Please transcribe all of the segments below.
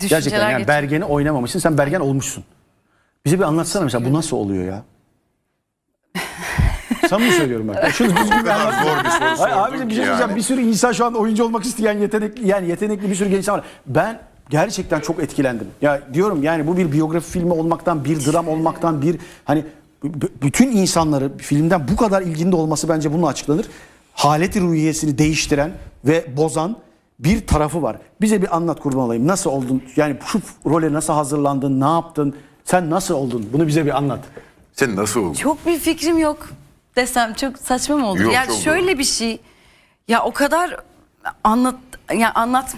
Gerçekten düşünceler yani geçiyor. Bergen'i oynamamışsın. Sen Bergen olmuşsun. Bize bir anlatsana mesela bu nasıl oluyor ya? Samimi söylüyorum bak. Şunu düzgün bir anlat. Zor bir soru Hayır, abicim bir şey söyleyeceğim. yani. Bir sürü insan şu an oyuncu olmak isteyen yetenekli yani yetenekli bir sürü genç insan var. Ben gerçekten çok etkilendim. Ya diyorum yani bu bir biyografi filmi olmaktan, bir dram olmaktan, bir hani b- bütün insanları filmden bu kadar ilginde olması bence bununla açıklanır. Haleti ruhiyesini değiştiren ve bozan bir tarafı var. Bize bir anlat kurban olayım. Nasıl oldun? Yani şu role nasıl hazırlandın? Ne yaptın? Sen nasıl oldun? Bunu bize bir anlat. Sen nasıl oldun? Çok bir fikrim yok desem çok saçma mı olur? Yok, ya çok şöyle bir şey. Ya o kadar anlat ya anlat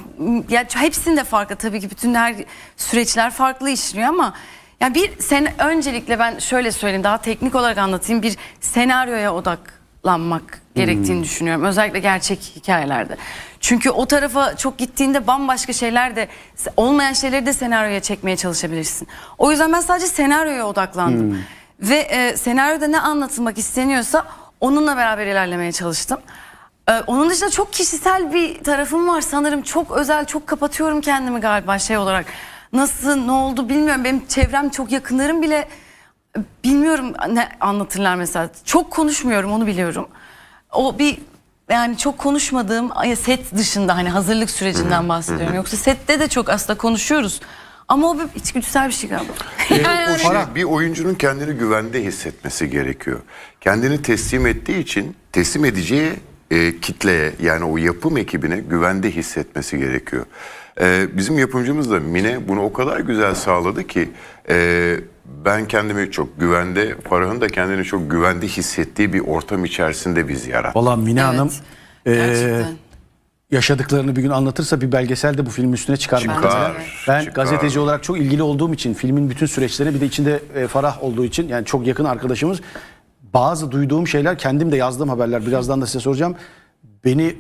ya hepsinde farklı tabii ki bütün her süreçler farklı işliyor ama ya bir sen öncelikle ben şöyle söyleyeyim daha teknik olarak anlatayım bir senaryoya odaklanmak gerektiğini düşünüyorum özellikle gerçek hikayelerde. Çünkü o tarafa çok gittiğinde bambaşka şeyler de olmayan şeyleri de senaryoya çekmeye çalışabilirsin. O yüzden ben sadece senaryoya odaklandım. Ve e, senaryoda ne anlatılmak isteniyorsa onunla beraber ilerlemeye çalıştım. E, onun dışında çok kişisel bir tarafım var sanırım. Çok özel, çok kapatıyorum kendimi galiba şey olarak. Nasıl, ne oldu bilmiyorum. Benim çevrem çok yakınlarım bile bilmiyorum ne anlatırlar mesela. Çok konuşmuyorum onu biliyorum. O bir yani çok konuşmadığım set dışında hani hazırlık sürecinden bahsediyorum. Yoksa sette de çok aslında konuşuyoruz. Ama o bir içgüdüsel bir şey galiba. Yani O şey, bir oyuncunun kendini güvende hissetmesi gerekiyor. Kendini teslim ettiği için teslim edeceği e, kitleye yani o yapım ekibine güvende hissetmesi gerekiyor. E, bizim yapımcımız da Mine bunu o kadar güzel sağladı ki e, ben kendimi çok güvende, Farah'ın da kendini çok güvende hissettiği bir ortam içerisinde biz yarattık. Valla Mine Hanım Evet, e, gerçekten. yaşadıklarını bir gün anlatırsa bir belgesel de bu filmin üstüne çıkar. Çıkar, muhtemelen. Ben çıkar. gazeteci olarak çok ilgili olduğum için filmin bütün süreçlerine bir de içinde e, Farah olduğu için yani çok yakın arkadaşımız bazı duyduğum şeyler kendim de yazdığım haberler birazdan da size soracağım. Beni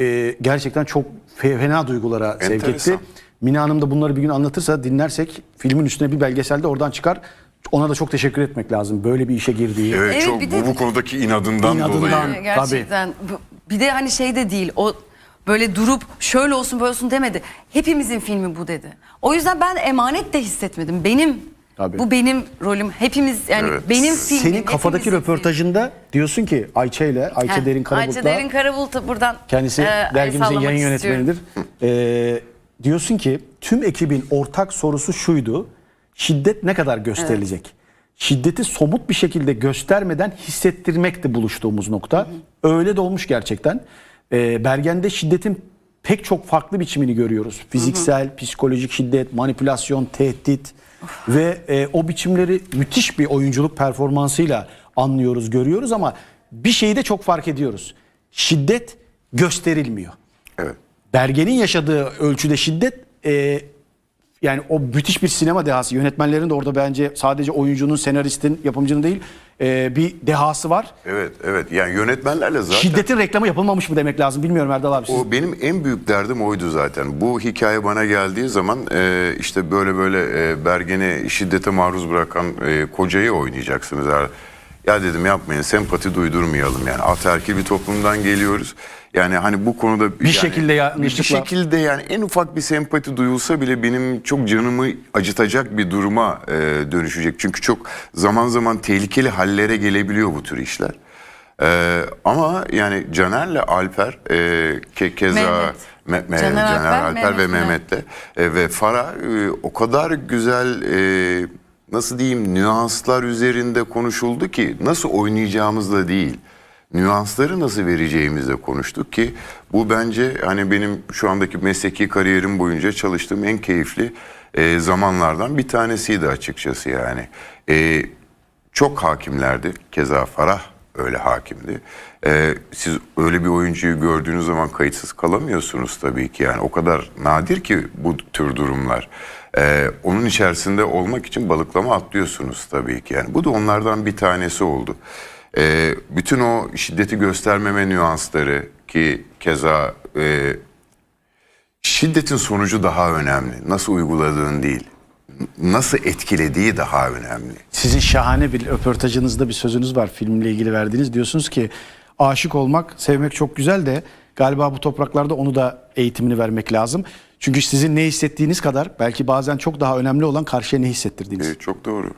e, gerçekten çok fe- fena duygulara sevk Enteresan. etti. Mine Hanım da bunları bir gün anlatırsa dinlersek filmin üstüne bir belgesel de oradan çıkar. Ona da çok teşekkür etmek lazım. Böyle bir işe girdiği. Evet, Evet, çok bir de- bu, bu konudaki inadından, İnadından. dolayı. Gerçekten. Bu- Bir de hani şey de değil. O böyle durup şöyle olsun böyle olsun demedi. Hepimizin filmi bu dedi. O yüzden ben emanet de hissetmedim. Benim Tabii. bu benim rolüm. Hepimiz yani Evet. benim filmim. Senin kafadaki hepimizin röportajında diyorsun ki Ayça ile Ayça filmi. Derin Heh, Karabulut'la Ayça Derin Karabulut'a buradan kendisi e, el dergimizin sallamak yayın istiyorum. yönetmenidir. Ee, diyorsun ki tüm ekibin ortak sorusu şuydu. Şiddet ne kadar gösterilecek? Şiddeti somut bir şekilde göstermeden hissettirmekti buluştuğumuz nokta. Öyle de olmuş gerçekten. Ee, Bergen'de şiddetin pek çok farklı biçimini görüyoruz. Fiziksel, psikolojik şiddet, manipülasyon, tehdit ve e, o biçimleri müthiş bir oyunculuk performansıyla anlıyoruz, görüyoruz ama bir şeyi de çok fark ediyoruz. Şiddet gösterilmiyor. Bergen'in yaşadığı ölçüde şiddet e, yani o müthiş bir sinema dehası. Yönetmenlerin de orada bence sadece oyuncunun, senaristin, yapımcının değil e, bir dehası var. Evet, evet. Yani yönetmenlerle zaten Şiddetin reklamı yapılmamış mı demek lazım bilmiyorum Erdal abi. Siz... O benim en büyük derdim oydu zaten. Bu hikaye bana geldiği zaman e, işte böyle böyle e, Bergen'i şiddete maruz bırakan e, kocayı oynayacaksınız. Ya- Ya dedim yapmayın sempati duydurmayalım yani. Ataerkil bir toplumdan geliyoruz. Yani hani bu konuda bir şekilde bir, yanlışlıkla- bir şekilde yani en ufak bir sempati duyulsa bile benim çok canımı acıtacak bir duruma e, dönüşecek. Çünkü çok zaman zaman tehlikeli hallere gelebiliyor bu tür işler. Ee, ama yani Caner'le Alper e, ke, keza Mehmet. Me- Me- Caner Caner, Alper, Alper, ve Mehmet. Mehmet'le e, ve Farah e, o kadar güzel e, nasıl diyeyim nüanslar üzerinde konuşuldu ki nasıl oynayacağımızla değil nüansları nasıl vereceğimizle konuştuk ki bu bence hani benim şu andaki mesleki kariyerim boyunca çalıştığım en keyifli e, zamanlardan bir tanesiydi açıkçası yani. E, çok hakimlerdi. Keza Farah öyle hakimdi. Ee, siz öyle bir oyuncuyu gördüğünüz zaman kayıtsız kalamıyorsunuz tabii ki. Yani o kadar nadir ki bu tür durumlar. Ee, onun içerisinde olmak için balıklama atlıyorsunuz tabii ki. Yani bu da onlardan bir tanesi oldu. Ee, bütün o şiddeti göstermeme nüansları ki keza e, şiddetin sonucu daha önemli. Nasıl uyguladığın değil. Nasıl etkilediği daha önemli. Sizin şahane bir röportajınızda bir sözünüz var filmle ilgili verdiğiniz. Diyorsunuz ki aşık olmak, sevmek çok güzel de galiba bu topraklarda onu da eğitimini vermek lazım. Çünkü sizin ne hissettiğiniz kadar belki bazen çok daha önemli olan karşıya ne hissettirdiğiniz. Evet, çok doğru.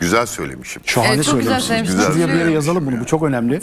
Güzel söylemişim. Şahane Evet, çok güzel söylemişsiniz. söylemişsiniz. Şuraya bir yere Güzel yazalım bunu. Bu çok önemli.